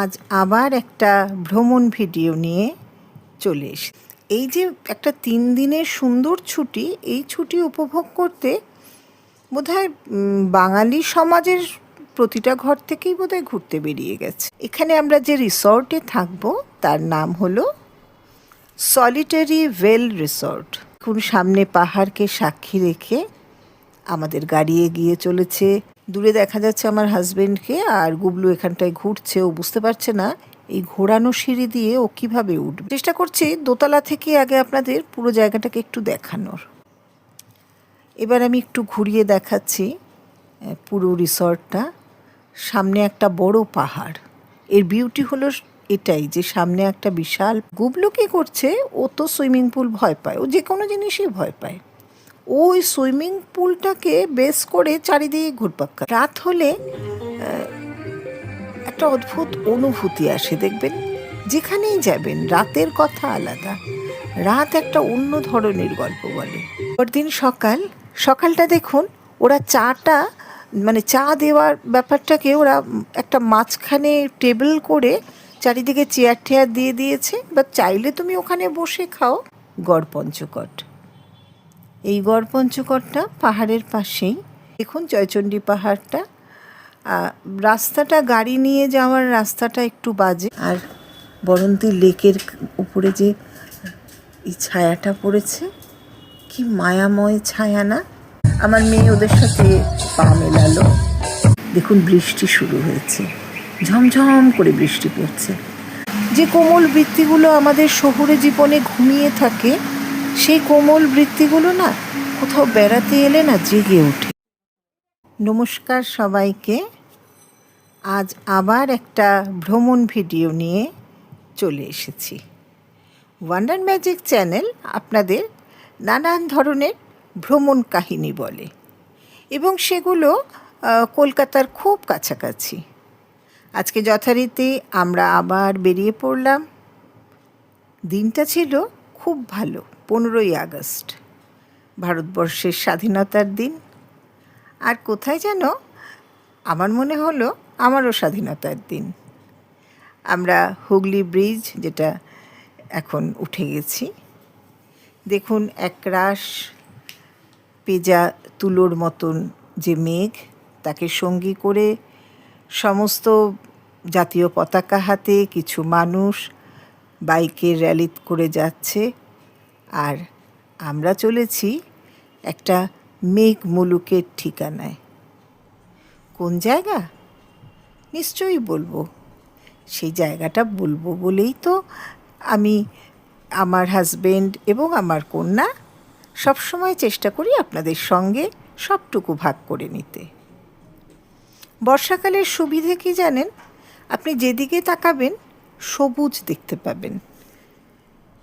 আজ আবার একটা ভ্রমণ ভিডিও নিয়ে চলে এসে এই যে একটা তিন দিনের সুন্দর ছুটি, এই ছুটি উপভোগ করতে বোধহয় বাঙালি সমাজের প্রতিটা ঘর থেকেই বোধহয় ঘুরতে বেরিয়ে গেছে। এখানে আমরা যে রিসর্টে থাকব, তার নাম হলো সলিটারি ওয়েল রিসর্ট। এখন সামনে পাহাড়কে সাক্ষী রেখে আমাদের গাড়ি এগিয়ে চলেছে। দূরে দেখা যাচ্ছে আমার হাজবেন্ডকে আর গুবলু এখানটায় ঘুরছে, ও বুঝতে পারছে না এই ঘোরানো সিঁড়ি দিয়ে ও কীভাবে উঠবে। চেষ্টা করছি দোতলা থেকে আগে আপনাদের পুরো জায়গাটাকে একটু দেখানোর। এবার আমি একটু ঘুরিয়ে দেখাচ্ছি পুরো রিসর্টটা। সামনে একটা বড় পাহাড়। এর বিউটি হলো এটাই যে সামনে একটা বিশাল। গুবলু কি করছে? ও তো সুইমিং পুল ভয় পায়, ও যে কোনো জিনিসই ভয় পায়। ওই সুইমিং পুলটাকে বেস করে চারিদিকে ঘুরপাক রাত হলে একটা অদ্ভুত অনুভূতি আসে দেখবেন, যেখানেই যাবেন রাতের কথা আলাদা। রাত একটা অন্য ধরনের গল্প বলে। পরদিন সকাল, সকালটা দেখুন, ওরা চাটা মানে চা দেওয়ার ব্যাপারটাকে ওরা একটা মাঝখানে টেবিল করে চারিদিকে চেয়ার টেয়ার দিয়ে দিয়েছে। বা চাইলে তুমি ওখানে বসে খাও। গড় পঞ্চকট এই গড় পঞ্চকটটা পাহাড়ের পাশেই। দেখুন জয়চণ্ডী পাহাড়টা। রাস্তাটা গাড়ি নিয়ে যাওয়ার রাস্তাটা একটু বাজে। আর বরন্তী লেকের উপরে যে এই ছায়াটা পড়েছে, কি মায়াময় ছায়া না? আমার মেয়ে ওদের সাথে পা মেলালো। দেখুন বৃষ্টি শুরু হয়েছে। ঝমঝম করে বৃষ্টি পড়ছে। যে কোমল বৃত্তিগুলো আমাদের শহুরে জীবনে ঘুমিয়ে থাকে সেই কোমল বৃত্তিগুলো না কোথাও বেড়াতে এলে না জেগে ওঠে। নমস্কার সবাইকে। আজ আবার একটা ভ্রমণ ভিডিও নিয়ে চলে এসেছি। ওয়ান্ডার ম্যাজিক চ্যানেল আপনাদের নানান ধরনের ভ্রমণ কাহিনী বলে এবং সেগুলো কলকাতার খুব কাছাকাছি। আজকে যথারীতি আমরা আবার বেরিয়ে পড়লাম। দিনটা ছিল খুব ভালো। পনেরোই আগস্ট। ভারতবর্ষের স্বাধীনতার দিন। আর কোথায় যেন আমার মনে হলো আমারও স্বাধীনতার দিন। আমরা হুগলি ব্রিজ, যেটা এখন উঠে গেছি। দেখুন একরাশ পেজা তুলোর মতন যে মেঘ, তাকে সঙ্গী করে সমস্ত জাতীয় পতাকা হাতে কিছু মানুষ বাইকের র্যালি করে যাচ্ছে। আর আমরা চলেছি একটা মেঘ মুলুকের ঠিকানায়। কোন জায়গা? নিশ্চয়ই বলব। সেই জায়গাটা বলব বলেই তো আমি আমার হাজবেন্ড এবং আমার কন্যা সবসময় চেষ্টা করি আপনাদের সঙ্গে সবটুকু ভাগ করে নিতে। বর্ষাকালের সুবিধে কি জানেন? আপনি যেদিকে তাকাবেন, সবুজ দেখতে পাবেন।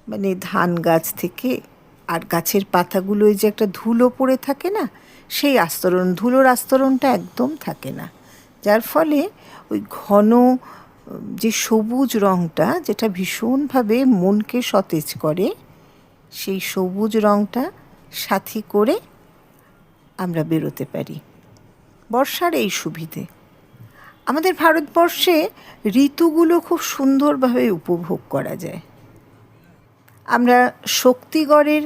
মানে ধান গাছ থেকে আর গাছের পাতাগুলোয় যে একটা ধুলো পড়ে থাকে না, সেই আস্তরণ, ধুলোর আস্তরণটা একদম থাকে না। যার ফলে ওই ঘন, যে সবুজ রঙটা যেটা ভীষণভাবে মনকে সতেজ করে, সেই সবুজ রঙটা সাথী করে আমরা বেরোতে পারি। বর্ষার এই সুবিধে। আমাদের ভারতবর্ষে ঋতুগুলো খুব সুন্দরভাবে উপভোগ করা যায়। আমরা শক্তিগড়ের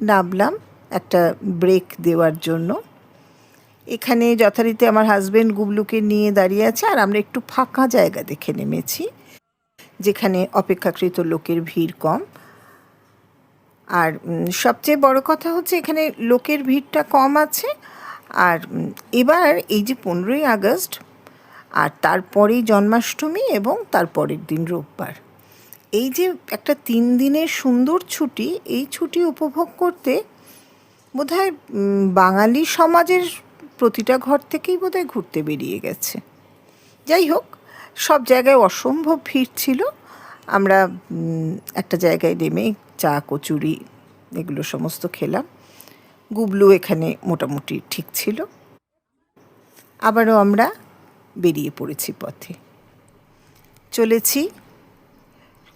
নামলাম একটা ব্রেক দেওয়ার জন্য। এখানে যথারীতি আমার হাজব্যান্ড গুবলুকে নিয়ে দাঁড়িয়ে আছে আর আমরা একটু ফাঁকা জায়গা দেখে নেমেছি, যেখানে অপেক্ষাকৃত লোকের ভিড় কম। আর সবচেয়ে বড় কথা হচ্ছে এখানে লোকের ভিড়টা কম আছে। আর এবার এই যে পনেরোই আগস্ট আর তারপরেই জন্মাষ্টমী এবং তারপরের দিন রোববার। এই যে একটা তিন দিনের সুন্দর ছুটি, এই ছুটি উপভোগ করতে বোধহয় বাঙালি সমাজের প্রতিটা ঘর থেকেই বোধহয় ঘুরতে বেরিয়ে গেছে। যাই হোক, সব জায়গায় অসম্ভব ভিড় ছিল। আমরা একটা জায়গায় নেমে চা, কচুরি এগুলো সমস্ত খেলাম। গুবলু এখানে মোটামুটি ঠিক ছিল। আবারও আমরা বেরিয়ে পড়েছি পথে। চলেছি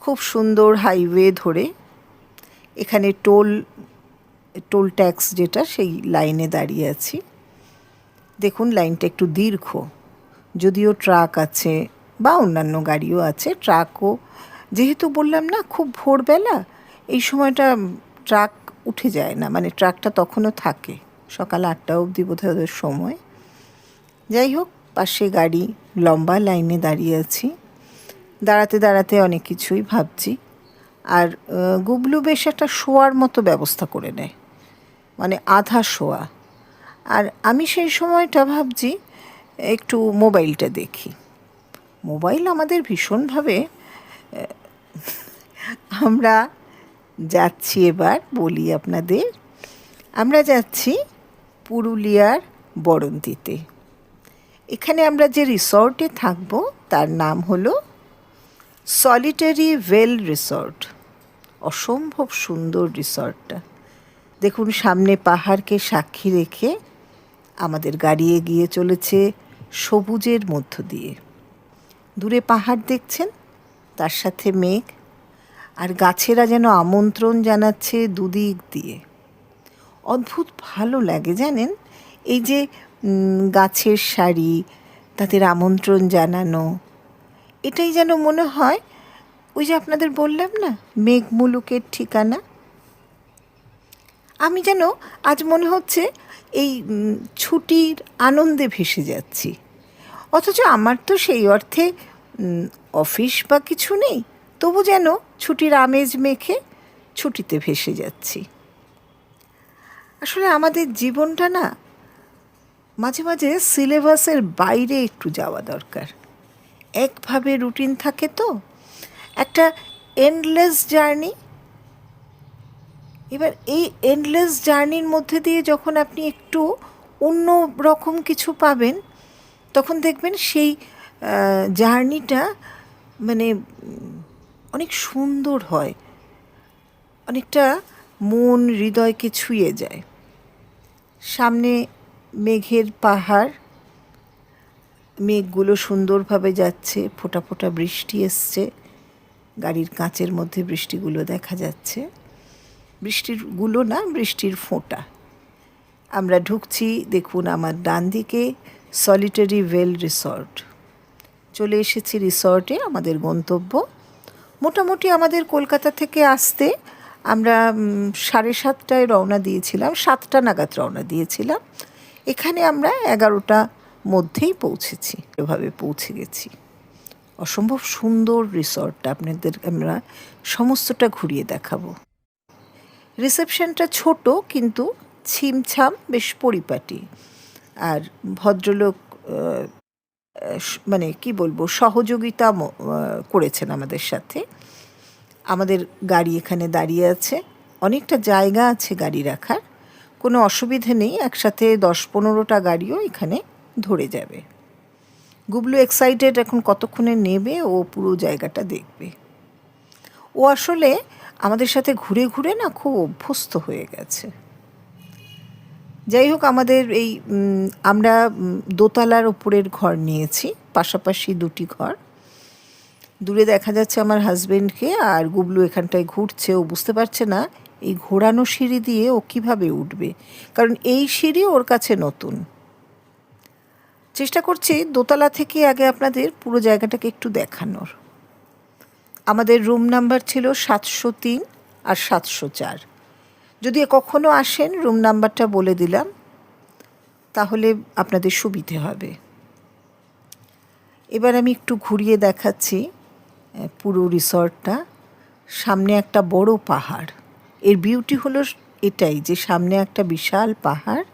খুব সুন্দর হাইওয়ে ধরে এখানে টোল টোল ট্যাক্স যেটা সেই লাইনে দাঁড়িয়ে আছি। দেখুন লাইনটা একটু দীর্ঘ, যদিও ট্রাক আছে বা অন্যান্য গাড়িও আছে ট্রাকও যেহেতু বললাম না খুব ভোরবেলা, এই সময়টা ট্রাক উঠে যায় না মানে ট্রাকটা তখনও থাকে, সকাল আটটা অবধি বোধহয় সময়। যাই হোক, পাশে গাড়ি লম্বা লাইনে দাঁড়িয়ে আছি। দাঁড়াতে দাঁড়াতে অনেক কিছুই ভাবছি। আর গুবলু বেশ একটা শোয়ার মতো ব্যবস্থা করে নেয়। মানে আধা শোয়া। আর আমি সেই সময়টা ভাবছি, একটু মোবাইলটা দেখি। মোবাইল আমাদের ভীষণভাবে আমরা যাচ্ছি এবার, বলি আপনাদের, আমরা যাচ্ছি পুরুলিয়ার বরন্তিতে। এখানে আমরা যে রিসর্টে থাকব, তার নাম হলো সলিটারি ওয়েল রিসর্ট অসম্ভব সুন্দর রিসর্টটা। দেখুন, সামনে পাহাড়কে সাক্ষী রেখে আমাদের গাড়ি এগিয়ে চলেছে সবুজের মধ্য দিয়ে। দূরে পাহাড় দেখছেন? তার সাথে মেঘ আর গাছেরা যেন আমন্ত্রণ জানাচ্ছে দুদিক দিয়ে। অদ্ভুত ভালো লাগে, জানেন? এই যে গাছের সারি, তাদের আমন্ত্রণ জানানো এটাই যেন মনে হয়, ওই যে আপনাদের বললাম না মেঘমুলুকের ঠিকানা? আমি যেন আজ মনে হচ্ছে এই ছুটির আনন্দে ভেসে যাচ্ছি। অথচ আমার তো সেই অর্থে অফিস বা কিছু নেই, তবু যেন ছুটির আমেজ মেখে ছুটিতে ভেসে যাচ্ছি। আসলে আমাদের জীবনটা না, মাঝে মাঝে সিলেবাসের বাইরে একটু যাওয়া দরকার। একভাবে রুটিন থাকে তো? একটা এন্ডলেস জার্নি এবার এই এন্ডলেস জার্নির মধ্যে দিয়ে যখন আপনি একটু অন্য রকম কিছু পাবেন, তখন দেখবেন সেই জার্নিটা মানে অনেক সুন্দর হয়। অনেকটা মন হৃদয়কে ছুঁয়ে যায়। সামনে মেঘের পাহাড় মেঘগুলো সুন্দরভাবে যাচ্ছে, ফোঁটা ফোঁটা বৃষ্টি এসছে, গাড়ির কাঁচের মধ্যে বৃষ্টিগুলো দেখা যাচ্ছে। বৃষ্টিরগুলো না, বৃষ্টির ফোঁটা। আমরা ঢুকছি, দেখুন আমার ডান দিকে সলিটারি ওয়েল রিসর্ট চলে এসেছি রিসর্টে আমাদের গন্তব্য। মোটামুটি আমাদের কলকাতা থেকে আসতে আমরা সাড়ে সাতটায় রওনা দিয়েছিলাম, সাতটা নাগাদ রওনা দিয়েছিলাম। এখানে আমরা এগারোটা মধ্যেই পৌঁছেছি, এভাবে পৌঁছে গেছি। অসম্ভব সুন্দর রিসর্টটা আপনাদের, আমরা সমস্তটা ঘুরিয়ে দেখাবো। রিসেপশনটা ছোট কিন্তু ছিমছাম, বেশ পরিপাটি। আর ভদ্রলোক মানে কি বলব, সহযোগিতা করেছেন আমাদের সাথে। আমাদের গাড়ি এখানে দাঁড়িয়ে আছে। অনেকটা জায়গা আছে গাড়ি রাখার। কোনো অসুবিধে নেই, একসাথে দশ পনেরোটা গাড়িও এখানে ধরে যাবে। গুবলু এক্সাইটেড এখন কতক্ষণে নেবে ও পুরো জায়গাটা দেখবে। ও আসলে আমাদের সাথে ঘুরে ঘুরে না খুব অভ্যস্ত হয়ে গেছে। যাই হোক আমাদের এই আমরা দোতলার ওপরের ঘর নিয়েছি, পাশাপাশি দুটি ঘর। দূরে দেখা যাচ্ছে আমার হাজবেন্ডকে আর গুবলু এখানটায় ঘুরছে। ও বুঝতে পারছে না এই ঘোরানো সিঁড়ি দিয়ে ও কীভাবে উঠবে। কারণ এই সিঁড়ি ওর কাছে নতুন। চেষ্টা করছি দোতলা থেকে আগে আপনাদের পুরো জায়গাটাকে একটু দেখানোর। আমাদের রুম নাম্বার ছিল সাতশো তিন আর সাতশো চার। যদি কখনো আসেন রুম নাম্বারটা বলে দিলাম, তাহলে আপনাদের সুবিধে হবে। এবার আমি একটু ঘুরিয়ে দেখাচ্ছি পুরো রিসর্টটা। সামনে একটা বড় পাহাড়। এর বিউটি হলো এটাই যে সামনে একটা বিশাল পাহাড়।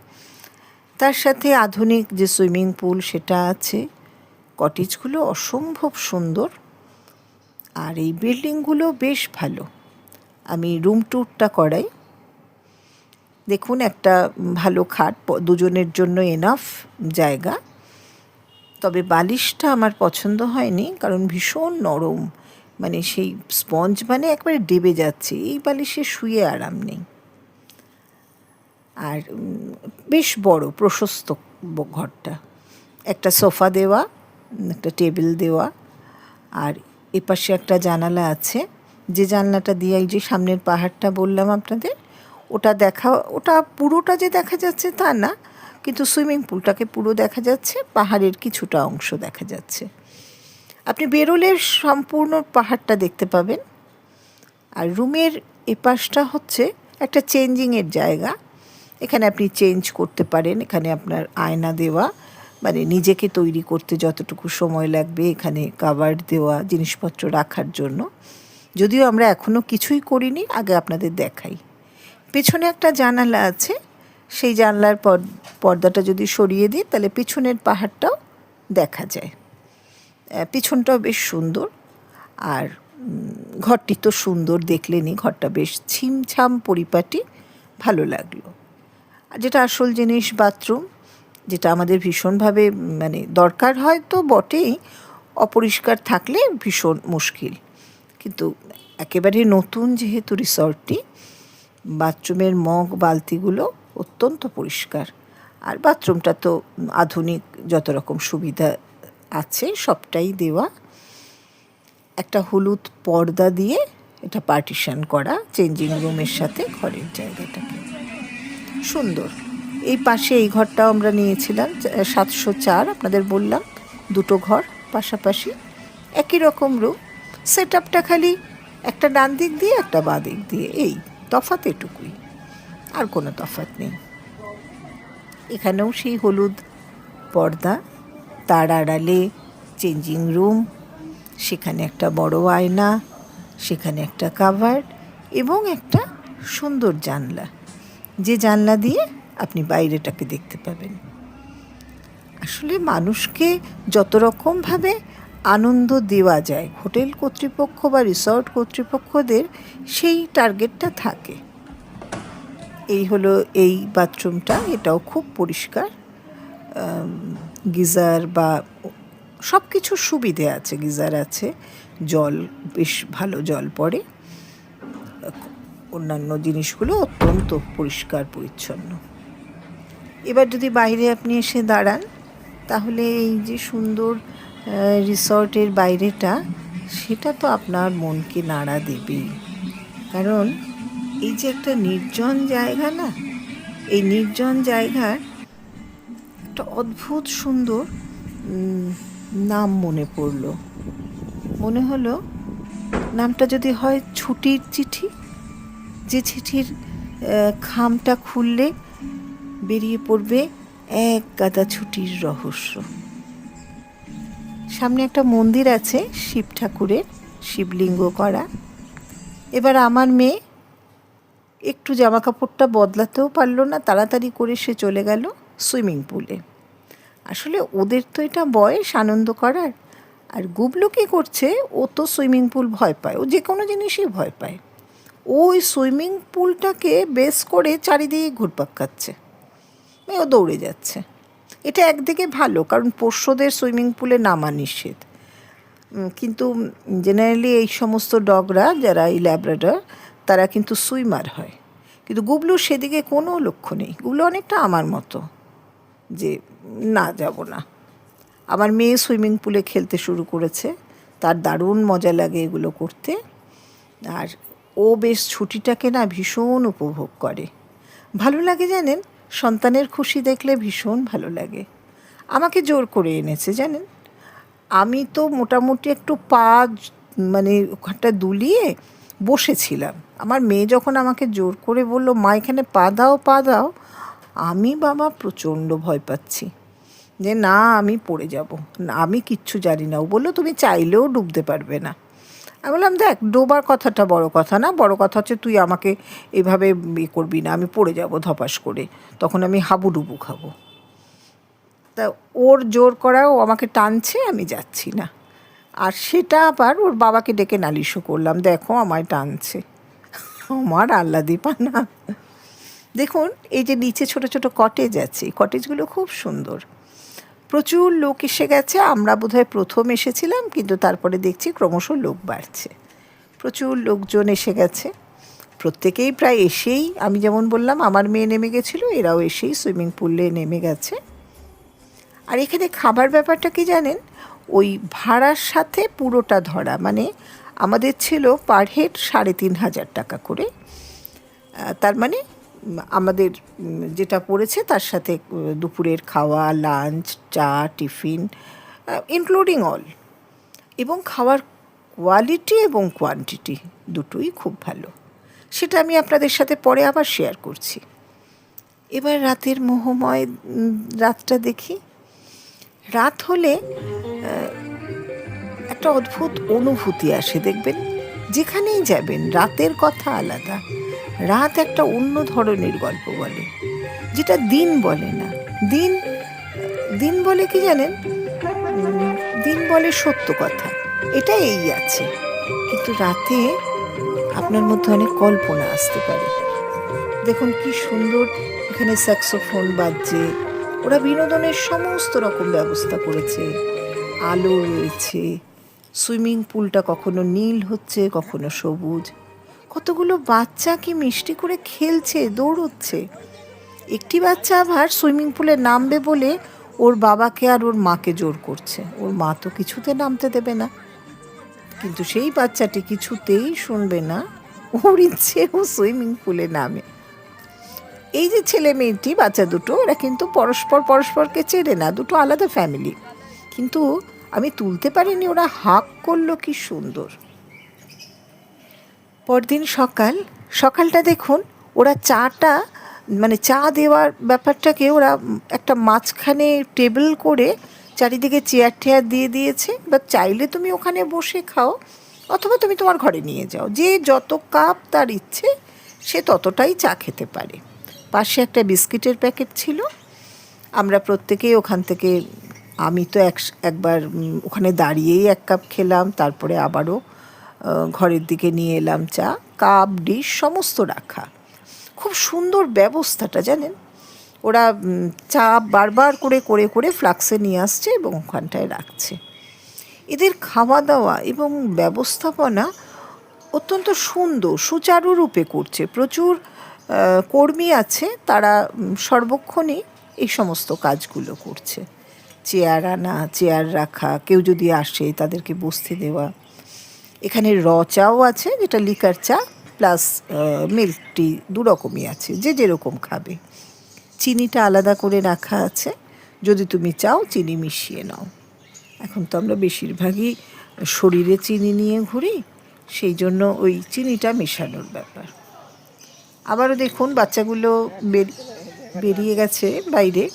তার সাথে আধুনিক যে সুইমিং পুল সেটা আছে, কটেজগুলো অসম্ভব সুন্দর আর এই বিল্ডিংগুলো বেশ ভালো। আমি রুম ট্যুরটা করাই। দেখুন, একটা ভালো খাট দুজনের জন্য এনাফ জায়গা। তবে বালিশটা আমার পছন্দ হয়নি, কারণ ভীষণ নরম। মানে সেই স্পঞ্জ মানে একবারে ডেবে যাচ্ছে। এই বালিশে শুয়ে আরাম নেই। আর বেশ বড়, প্রশস্ত ঘরটা। একটা সোফা দেওয়া একটা টেবিল দেওয়া, আর এপাশে একটা জানালা আছে। যে জানলাটা দিয়ে এই যে সামনের পাহাড়টা বললাম আপনাদের, ওটা দেখা, ওটা পুরোটা যে দেখা যাচ্ছে তা না, কিন্তু সুইমিং পুলটাকে পুরো দেখা যাচ্ছে, পাহাড়ের কিছুটা অংশ দেখা যাচ্ছে। আপনি বেরোলে সম্পূর্ণ পাহাড়টা দেখতে পাবেন। আর রুমের এপাশটা হচ্ছে একটা চেঞ্জিংয়ের জায়গা। এখানে আপনি চেঞ্জ করতে পারেন, এখানে আপনার আয়না দেওয়া মানে নিজেকে তৈরি করতে যতটুকু সময় লাগবে এখানে কাভার দেওয়া, জিনিসপত্র রাখার জন্য। যদিও আমরা এখনও কিছুই করিনি, আগে আপনাদের দেখাই। পেছনে একটা জানালা আছে, সেই জানলার পর- পর্দাটা যদি সরিয়ে দিই, তাহলে পিছনের পাহাড়টাও দেখা যায়। পিছনটাও বেশ সুন্দর। আর ঘরটি তো সুন্দর দেখলেনি ঘরটা বেশ ছিমছাম পরিপাটি, ভালো লাগল। যেটা আসল জিনিস বাথরুম, যেটা আমাদের ভীষণভাবে মানে দরকার হয় তো বটেই, অপরিষ্কার থাকলে ভীষণ মুশকিল। কিন্তু একেবারে নতুন যেহেতু রিসর্টটি, বাথরুমের মগ, বালতিগুলো অত্যন্ত পরিষ্কার। আর বাথরুমটা তো আধুনিক, যত রকম সুবিধা আছে সবটাই দেওয়া। একটা হলুদ পর্দা দিয়ে এটা পার্টিশন করা, চেঞ্জিং রুমের সাথে ঘরের জায়গাটাকে। সুন্দর। এই পাশে এই ঘরটাও আমরা নিয়েছিলাম সাতশো চার, আপনাদের বললাম, দুটো ঘর পাশাপাশি। একই রকম রুম সেট আপটা খালি একটা ডান দিক দিয়ে, একটা বাঁ দিক দিয়ে, এই তফাৎ এটুকুই, আর কোনো তফাৎ নেই। এখানেও সেই হলুদ পর্দা, তার আড়ালে চেঞ্জিং রুম সেখানে একটা বড় আয়না, সেখানে একটা কাভার এবং একটা সুন্দর জানলা। যে জানলা দিয়ে আপনি বাইরেটাকে দেখতে পাবেন। আসলে মানুষকে যত রকমভাবে আনন্দ দেওয়া যায়, হোটেল কর্তৃপক্ষ বা রিসর্ট কর্তৃপক্ষদের সেই টার্গেটটা থাকে। এই হলো এই বাথরুমটা, এটাও খুব পরিষ্কার। গিজার বা সব কিছু সুবিধে আছে, গিজার আছে, জল, বেশ ভালো জল পড়ে। অন্যান্য জিনিসগুলো অত্যন্ত পরিষ্কার, পরিচ্ছন্ন। এবার যদি বাইরে আপনি এসে দাঁড়ান, তাহলে এই যে সুন্দর রিসর্টের বাইরেটা, সেটা তো আপনার মনকে নাড়া দেবেই। কারণ এই যে একটা নির্জন জায়গা না, এই নির্জন জায়গার একটা অদ্ভুত সুন্দর নাম মনে পড়ল। মনে হলো, নামটা যদি হয় ছুটির চিঠি যে চিঠির খামটা খুললে বেরিয়ে পড়বে এক গাদা ছুটির রহস্য। সামনে একটা মন্দির আছে, শিব ঠাকুরের, শিবলিঙ্গ করা। এবার আমার মেয়ে একটু জামা কাপড়টা বদলাতেও পারল না, তাড়াতাড়ি করে সে চলে গেল সুইমিং পুলে। আসলে ওদের তো এটা বয়স, আনন্দ করার। আর গুবলু কী করছে, ও তো সুইমিং পুল ভয় পায়, ও যে কোনো জিনিসই ভয় পায়। ওই সুইমিং পুলটাকে বেস করে চারিদিকে ঘুরপাক খাচ্ছে। ও দৌড়ে যাচ্ছে। এটা একদিকে ভালো, কারণ পোষ্যদের সুইমিং পুলে নামা নিষেধ। কিন্তু জেনারেলি এই সমস্ত ডগরা যারা এই ল্যাব্রাডর তারা কিন্তু সুইমার হয়। কিন্তু গুবলু সেদিকে কোনো লক্ষ্য নেই। গুবলু অনেকটা আমার মতো যে না যাব না। আমার মেয়ে সুইমিং পুলে খেলতে শুরু করেছে। তার দারুণ মজা লাগে এগুলো করতে। আর ও বেশ ছুটিটাকে না ভীষণ উপভোগ করে। ভালো লাগে জানেন? সন্তানের খুশি দেখলে ভীষণ ভালো লাগে। আমাকে জোর করে এনেছে, জানেন? আমি তো মোটামুটি একটু পা মানে ওখানটা দুলিয়ে বসেছিলাম। আমার মেয়ে যখন আমাকে জোর করে বলল, মা, এখানে পা দাও পা দাও। আমি বাবা প্রচণ্ড ভয় পাচ্ছি। যে না, আমি পড়ে যাব। না, আমি কিচ্ছু জানি না। ও বলল, তুমি চাইলেও ডুবতে পারবে না। আমি বললাম, দেখ, ডোবার কথাটা বড় কথা না। বড় কথা হচ্ছে তুই আমাকে এভাবে ইয়ে করবি না। আমি পড়ে যাব ধপাস করে। তখন আমি হাবুডুবু খাব। তা ওর জোর করা ও আমাকে টানছে, আমি যাচ্ছি না। আর সেটা আবার ওর বাবাকে ডেকে নালিশও করলাম, দেখো, আমায় টানছে। আমার আহ্লাদি পানা দেখুন, এই যে নিচে ছোট ছোট কটেজ আছে কটেজগুলো খুব সুন্দর। প্রচুর লোক এসে গেছে। আমরা বোধহয় প্রথম এসেছিলাম, কিন্তু তারপরে দেখছি ক্রমশ লোক বাড়ছে। প্রচুর লোকজন এসে গেছে। প্রত্যেকেই প্রায় এসেই, আমি যেমন বললাম, আমার মেয়ে নেমে গেছিল, এরাও এসেই সুইমিং পুলে নেমে গেছে। আর এখানে খাবার ব্যাপারটা কি জানেন? ওই ভাড়ার সাথে পুরোটা ধরা মানে আমাদের ছিল পার হেড সাড়ে তিন হাজার টাকা করে। তার মানে আমাদের যেটা পড়েছে তার সাথে দুপুরের খাওয়া লাঞ্চ চা, টিফিন ইনক্লুডিং অল এবং খাওয়ার কোয়ালিটি এবং কোয়ান্টিটি দুটোই খুব ভালো। সেটা আমি আপনাদের সাথে পরে আবার শেয়ার করছি। এবার রাতের মোহময় রাতটা দেখি। রাত হলে একটা অদ্ভুত অনুভূতি আসে, দেখবেন? যেখানেই যাবেন, রাতের কথা আলাদা। রাত একটা অন্য ধরনের গল্প বলে, যেটা দিন বলে না। দিন দিন বলে কি জানেন? দিন বলে সত্য কথা এটা এই আছে। কিন্তু রাতে আপনার মধ্যে অনেক কল্পনা আসতে পারে। দেখুন কি সুন্দর এখানে স্যাক্সোফোন বাজছে, ওরা বিনোদনের সমস্ত রকম ব্যবস্থা করেছে। আলো রয়েছে, সুইমিং পুলটা কখনো নীল হচ্ছে, কখনো সবুজ। কতগুলো বাচ্চা কি মিষ্টি করে খেলছে, দৌড়চ্ছে। একটি বাচ্চা আবার সুইমিং পুলে নামবে বলে ওর বাবাকে আর ওর মাকে জোর করছে। ওর মা তো কিছুতে নামতে দেবে না। কিন্তু সেই বাচ্চাটি কিছুতেই শুনবে না। ওর ইচ্ছে ও সুইমিং পুলে নামে। এই যে ছেলে মেয়েটি, বাচ্চা দুটো, ওরা কিন্তু পরস্পর পরস্পরকে চেনে না, দুটো আলাদা ফ্যামিলি। কিন্তু আমি তুলতে পারিনি ওরা হাক করল কি সুন্দর। পরদিন সকাল, সকালটা দেখুন, ওরা চাটা মানে চা দেওয়ার ব্যাপারটাকে ওরা একটা মাঝখানে টেবিল করে চারিদিকে চেয়ার টেয়ার দিয়ে দিয়েছে, বা চাইলে তুমি ওখানে বসে খাও, অথবা তুমি তোমার ঘরে নিয়ে যাও। যে যত কাপ তার ইচ্ছে, সে ততটাই চা খেতে পারে। পাশে একটা বিস্কিটের প্যাকেট ছিল। আমরা প্রত্যেকেই ওখান থেকে, আমি তো এক একবার ওখানে দাঁড়িয়েই এক কাপ খেলাম, তারপরে আবারও ঘরের দিকে নিয়ে এলাম চা, কাপ, ডিশ, সমস্ত রাখা। খুব সুন্দর ব্যবস্থাটা, জানেন? ওরা চা বারবার করে করে করে ফ্লাক্সে নিয়ে আসছে এবং ওখানটায় রাখছে। এদের খাওয়া দাওয়া এবং ব্যবস্থাপনা অত্যন্ত সুন্দর সুচারুরূপে করছে। প্রচুর কর্মী আছে, তারা সর্বক্ষণই এই সমস্ত কাজগুলো করছে। চেয়ার আনা, চেয়ার রাখা, কেউ যদি আসে তাদেরকে বসতে দেওয়া। এখানে র চাও আছে যেটা লিকার চা প্লাস মিল্ক টি দু রকমই আছে, যে যেরকম খাবে। চিনিটা আলাদা করে রাখা আছে, যদি তুমি চাও চিনি মিশিয়ে নাও। এখন তো আমরা বেশিরভাগই শরীরে চিনি নিয়ে ঘুরি, সেই জন্য ওই চিনিটা মেশানোর ব্যাপার। আবারও দেখুন, বাচ্চাগুলো বের- বেরিয়ে গেছে বাইরে,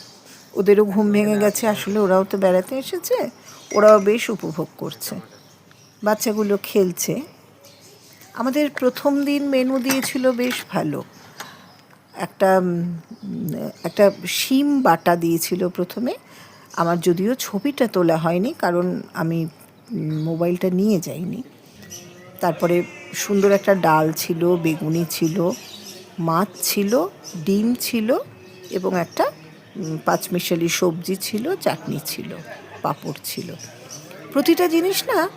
ওদেরও ঘুম ভেঙে গেছে, আসলে ওরাও তো বেড়াতে এসেছে, ওরাও বেশ উপভোগ করছে। বাচ্চাগুলো খেলছে। আমাদের প্রথম দিন মেনু দিয়েছিল বেশ ভালো। একটা একটা শিম বাটা দিয়েছিল প্রথমে। আমার যদিও ছবিটা তোলা হয়নি, কারণ আমি মোবাইলটা নিয়ে যাইনি। তারপরে সুন্দর একটা ডাল ছিল, বেগুনি ছিল, মাছ ছিল, ডিম ছিল এবং একটা পাঁচমিশালি সবজি ছিল, চাটনি ছিল, পাঁপড় ছিল। প্রতিটা জিনিস না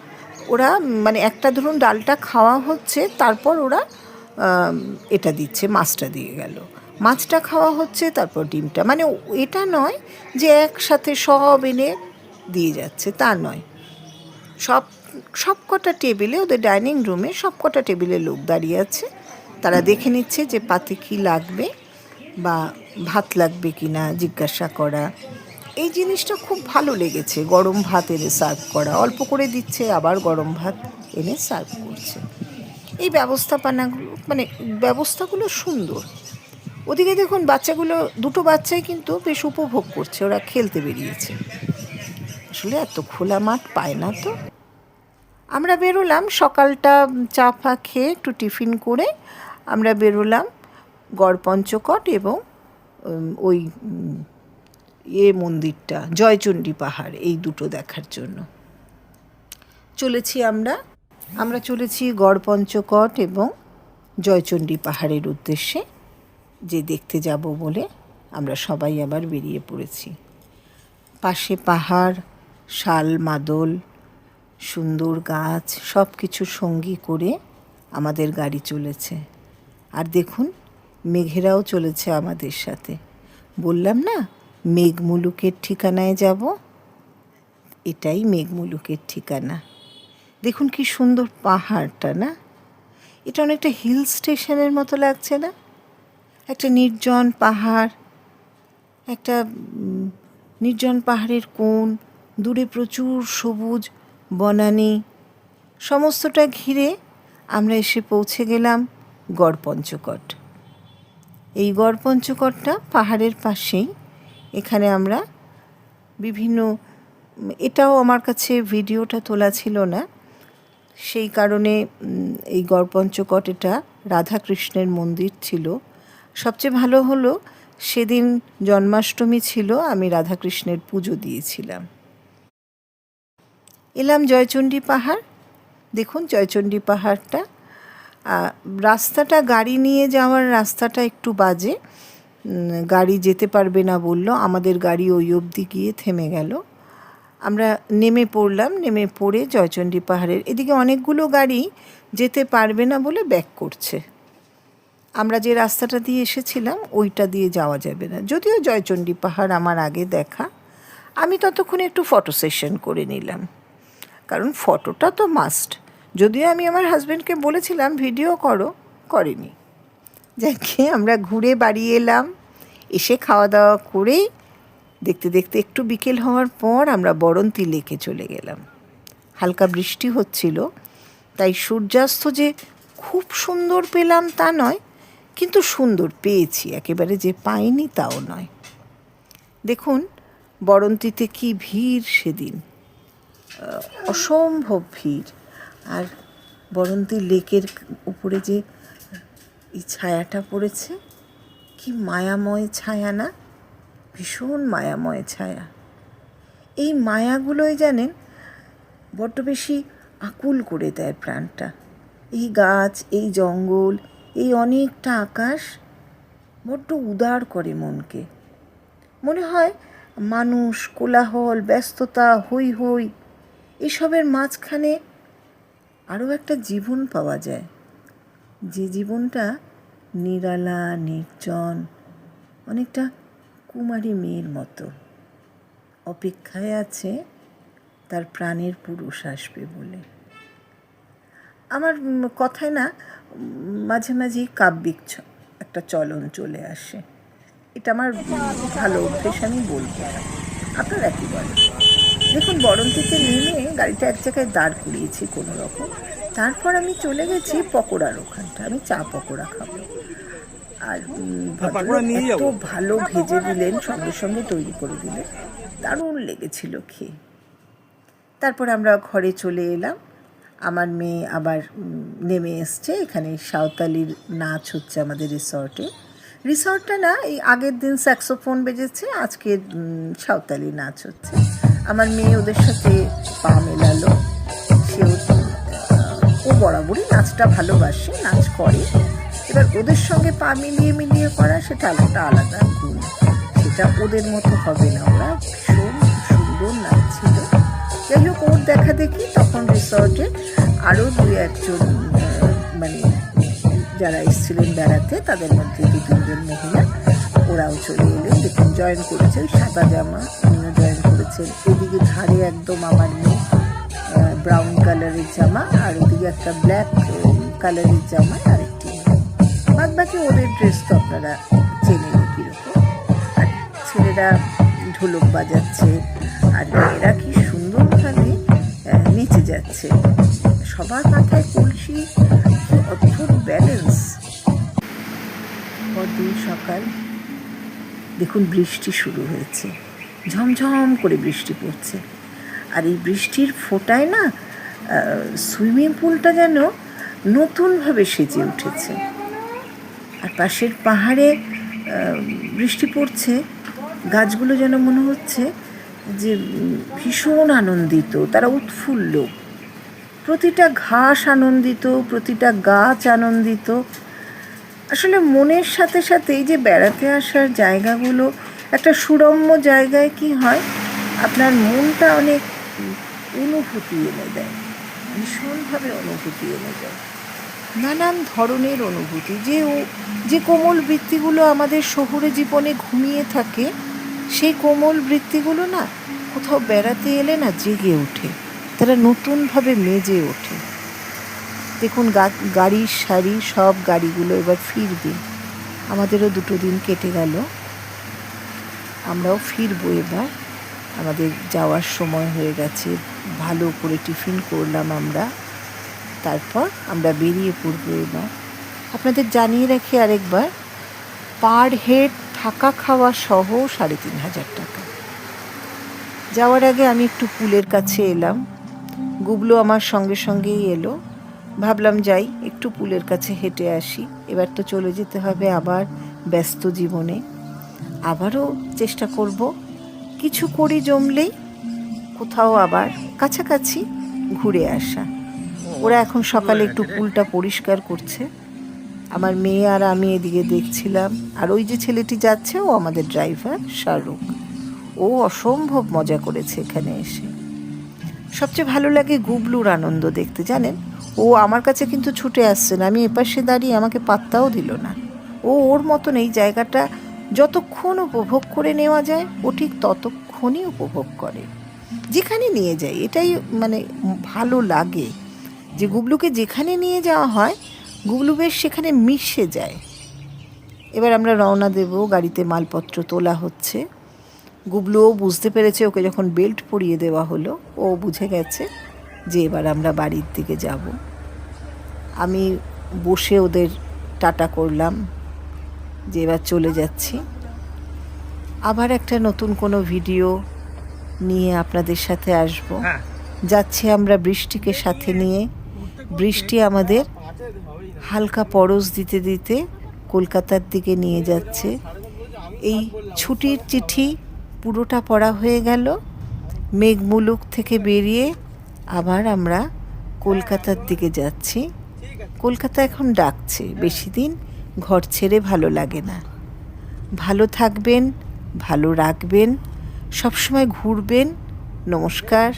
ওরা মানে একটা ধরুন ডালটা খাওয়া হচ্ছে তারপর ওরা এটা দিচ্ছে মাছটা দিয়ে গেল। মাছটা খাওয়া হচ্ছে তারপর ডিমটা। মানে এটা নয় যে একসাথে সব এনে দিয়ে যাচ্ছে তা নয়। সব সব কটা টেবিলে ওদের ডাইনিং রুমে সব কটা টেবিলে লোক দাঁড়িয়ে আছে। তারা দেখে নিচ্ছে যে পাতে কী লাগবে বা ভাত লাগবে কি না জিজ্ঞাসা করা। এই জিনিসটা খুব ভালো লেগেছে। গরম ভাত এনে সার্ভ করা। অল্প করে দিচ্ছে, আবার গরম ভাত এনে সার্ভ করছে। এই ব্যবস্থাপনাগুলো মানে ব্যবস্থাগুলো সুন্দর। ওদিকে দেখুন, বাচ্চাগুলো, দুটো বাচ্চাই কিন্তু বেশ উপভোগ করছে। ওরা খেলতে বেরিয়েছে। আসলে এত খোলা মাঠ পায় না তো। আমরা বেরোলাম, সকালটা চা ফা খেয়ে একটু টিফিন করে আমরা বেরোলাম গড়পঞ্চকট এবং ওই এ মন্দিরটা, জয়চণ্ডী পাহাড়, এই দুটো দেখার জন্য। চলেছি আমরা আমরা চলেছি গড়পঞ্চকট এবং জয়চণ্ডী পাহাড়ের উদ্দেশ্যে, যে দেখতে যাব বলে আমরা সবাই আবার বেরিয়ে পড়েছি। পাশে পাহাড়, শাল, মাদল, সুন্দর গাছ সব কিছু সঙ্গী করে আমাদের গাড়ি চলেছে। আর দেখুন, মেঘেরাও চলেছে আমাদের সাথে। বললাম না মেঘমুলুকের ঠিকানায় যাব। এটাই মেঘমুলুকের ঠিকানা। দেখুন কি সুন্দর পাহাড়টা, না? এটা অনেকটা হিল স্টেশনের মতো লাগছে, না? একটা নির্জন পাহাড়, একটা নির্জন পাহাড়ের কোণ, দূরে প্রচুর সবুজ বনানি, সমস্তটা ঘিরে আমরা এসে পৌঁছে গেলাম গড়পঞ্চকট। এই গড়পঞ্চকটটা পাহাড়ের পাশেই এখানে আমরা বিভিন্ন, এটাও আমার কাছে ভিডিওটা তোলা ছিল না। সেই কারণে এই গড়পঞ্চকট এটা রাধাকৃষ্ণের মন্দির ছিল। সবচেয়ে ভালো হলো, সেদিন জন্মাষ্টমী ছিল, আমি রাধাকৃষ্ণের পুজো দিয়েছিলাম। এলাম জয়চণ্ডী পাহাড়। দেখুন জয়চণ্ডী পাহাড়টা। রাস্তাটা, গাড়ি নিয়ে যাওয়ার রাস্তাটা একটু বাজে। গাড়ি যেতে পারবে না বলল, আমাদের গাড়ি ওই অবধি গিয়ে থেমে গেল। আমরা নেমে পড়লাম, নেমে পড়ে জয়চণ্ডী পাহাড়ের এদিকে অনেকগুলো গাড়ি যেতে পারবে না বলে ব্যাক করছে। আমরা যে রাস্তাটা দিয়ে এসেছিলাম, ওইটা দিয়ে যাওয়া যাবে না। যদিও জয়চণ্ডী পাহাড় আমার আগে দেখা, আমি ততক্ষণে একটু ফটো সেশন করে নিলাম। কারণ ফটোটা তো মাস্ট যদিও আমি আমার হাজব্যান্ডকে বলেছিলাম, ভিডিও করো। করেনি। যাকে আমরা ঘুরে বাড়ি এলাম, এসে খাওয়া দাওয়া করেই দেখতে দেখতে একটু বিকেল হওয়ার পর আমরা বরন্তি লেকে চলে গেলাম। হালকা বৃষ্টি হচ্ছিল, তাই সূর্যাস্ত যে খুব সুন্দর পেলাম তা নয়, কিন্তু সুন্দর পেয়েছি, একেবারে যে পাইনি তাও নয়। দেখুন, বরন্তিতে কি ভিড় সেদিন। অসম্ভব ভিড়। আর বরন্তি লেকের উপরে যে এই ছায়াটা পড়েছে। কি মায়াময় ছায়া না? ভীষণ মায়াময় ছায়া। এই মায়াগুলোই জানেন, বড্ড বেশি আকুল করে দেয় প্রাণটা। এই গাছ, এই জঙ্গল, এই অনেকটা আকাশ বড্ড উদার করে মনকে। মনে হয় মানুষ, কোলাহল, ব্যস্ততা হই হই এসবের মাঝখানে আরও একটা জীবন পাওয়া যায়। যে জীবনটা নিরালা, নির্জন, অনেকটা কুমারী মেয়ের মতো। অপেক্ষায় আছে তার প্রাণের পুরুষ আসবে বলে। আমার কথায় না, মাঝে মাঝেই কাব্যিক একটা চলন চলে আসে। এটা আমার ভালো অভ্যেস আমি বলব আপনারা কি বলেন? দেখুন, বরন্তিতে নেমে গাড়িটা এক জায়গায় দাঁড় করিয়েছি কোনো রকম তারপর আমি চলে গেছি পকোড়ার ওখানটা। আমি চা পকোড়া খাব। আর এত ভালো ভেজে দিলেন সঙ্গে সঙ্গে তৈরি করে দিলেন। দারুণ লেগেছিল খেয়ে। তারপর আমরা ঘরে চলে এলাম। আমার মেয়ে আবার নেমে এসছে। এখানে সাঁওতালির নাচ হচ্ছে আমাদের রিসর্টে। রিসর্টটা না এই আগের দিন স্যাক্সোফোন বেজেছে আজকে সাঁওতালি নাচ হচ্ছে। আমার মেয়ে ওদের সাথে পা মেলালো। সেও বরাবরই নাচটা ভালোবাসে, নাচ করে। এবার ওদের সঙ্গে পা মিলিয়ে মিলিয়ে করা সেটা আলাদা আলাদা গুণ। সেটা ওদের মতো হবে না। ওরা ভীষণ সুন্দর নাচ ছিল যাই হোক, ওর দেখা দেখি তখন রিসর্টে আরও দুই একজন মানে যারা এসেছিলেন বেড়াতে, তাদের মধ্যে দু তিনজন মহিলা, ওরাও চলে এলেন। দেখুন জয়েন করেছেন সাদা জামা উনিও জয়েন করেছেন। এদিকে ধারে একদম আমার মেয়ে। ব্রাউন কালারের জামা আর ওদিকে একটা ব্ল্যাক কালারের জামা আর একটি বাদ বাকি ওদের ড্রেস তো আপনারা চেনেন কীরকম। আর ছেলেরা ঢোলক বাজাচ্ছে, আর মেয়েরা কি সুন্দরভাবে নেচে যাচ্ছে। সবার মাথায় কলসি অদ্ভুত ব্যালেন্স পরদিন সকাল, দেখুন বৃষ্টি শুরু হয়েছে। ঝমঝম করে বৃষ্টি পড়ছে। আর এই বৃষ্টির ফোঁটায় না সুইমিং পুলটা যেন নতুনভাবে সেজে উঠেছে। আর পাশের পাহাড়ে বৃষ্টি পড়ছে, গাছগুলো যেন মনে হচ্ছে যে ভীষণ আনন্দিত, তারা উৎফুল্ল। প্রতিটা ঘাস আনন্দিত, প্রতিটা গাছ আনন্দিত। আসলে মনের সাথে সাথে এই যে বেড়াতে আসার জায়গাগুলো, একটা সুরম্য জায়গায় কি হয়, আপনার মনটা অনেক অনুভূতি এনে দেয়, ভীষণভাবে অনুভূতি এনে দেয়। নানান ধরনের অনুভূতি, যে ও, যে কোমল বৃত্তিগুলো আমাদের শহুরে জীবনে ঘুমিয়ে থাকে, সেই কোমল বৃত্তিগুলো না কোথাও বেড়াতে এলে না জেগে ওঠে, তারা নতুনভাবে মেজে ওঠে। দেখুন গাড়ির সারি সব গাড়িগুলো এবার ফিরবে। আমাদেরও দুটো দিন কেটে গেল। আমরাও ফিরবো এবার। আমাদের যাওয়ার সময় হয়ে গেছে। ভালো করে টিফিন করলাম আমরা। তারপর আমরা বেরিয়ে পড়ব এবার। আপনাদের জানিয়ে রাখি আরেকবার, পার হেড থাকা খাওয়া সহ সাড়ে তিন হাজার টাকা। যাওয়ার আগে আমি একটু পুলের কাছে এলাম। গুবলু আমার সঙ্গে সঙ্গেই এলো। ভাবলাম যাই, একটু পুলের কাছে হেঁটে আসি। এবার তো চলে যেতে হবে আবার ব্যস্ত জীবনে। আবারও চেষ্টা করব। কিছু করি জমলেই কোথাও আবার কাছাকাছি ঘুরে আসা। ওরা এখন সকালে একটু পুলটা পরিষ্কার করছে। আমার মেয়ে আর আমি এদিকে দেখছিলাম। আর ওই যে ছেলেটি যাচ্ছে, ও আমাদের ড্রাইভার, শাহরুখ। ও অসম্ভব মজা করেছে এখানে এসে। সবচেয়ে ভালো লাগে গুবলুর আনন্দ দেখতে, জানেন? ও আমার কাছে কিন্তু ছুটে আসছে না, আমি এপাশে দাঁড়িয়ে আমাকে পাত্তাও দিল না। ও ওর মতন এই জায়গাটা যতক্ষণ উপভোগ করে নেওয়া যায়, ও ঠিক ততক্ষণই উপভোগ করে। যেখানে নিয়ে যাই, এটাই মানে ভালো লাগে। যে গুবলুকে যেখানে নিয়ে যাওয়া হয়, গুবলু বেশ সেখানে মিশে যায়। এবার আমরা রওনা দেব, গাড়িতে মালপত্র তোলা হচ্ছে। গুবলুও বুঝতে পেরেছে, ওকে যখন বেল্ট পরিয়ে দেওয়া হলো, ও বুঝে গেছে যে এবার আমরা বাড়ির দিকে যাব। আমি বসে ওদের টাটা করলাম, যে এবার চলে যাচ্ছি। আবার একটা নতুন কোনো ভিডিও নিয়ে আপনাদের সাথে আসব। যাচ্ছি আমরা বৃষ্টিকে সাথে নিয়ে। বৃষ্টি আমাদের হালকা পরশ দিতে দিতে কলকাতার দিকে নিয়ে যাচ্ছে। এই ছুটির চিঠি পুরোটা পড়া হয়ে গেল। মেঘমুলুক থেকে বেরিয়ে আবার আমরা কলকাতার দিকে যাচ্ছি। কলকাতা এখন ডাকছে বেশি দিন ঘর ছেড়ে ভালো লাগে না। ভালো থাকবেন ভালো রাখবেন। সবসময় ঘুরবেন নমস্কার।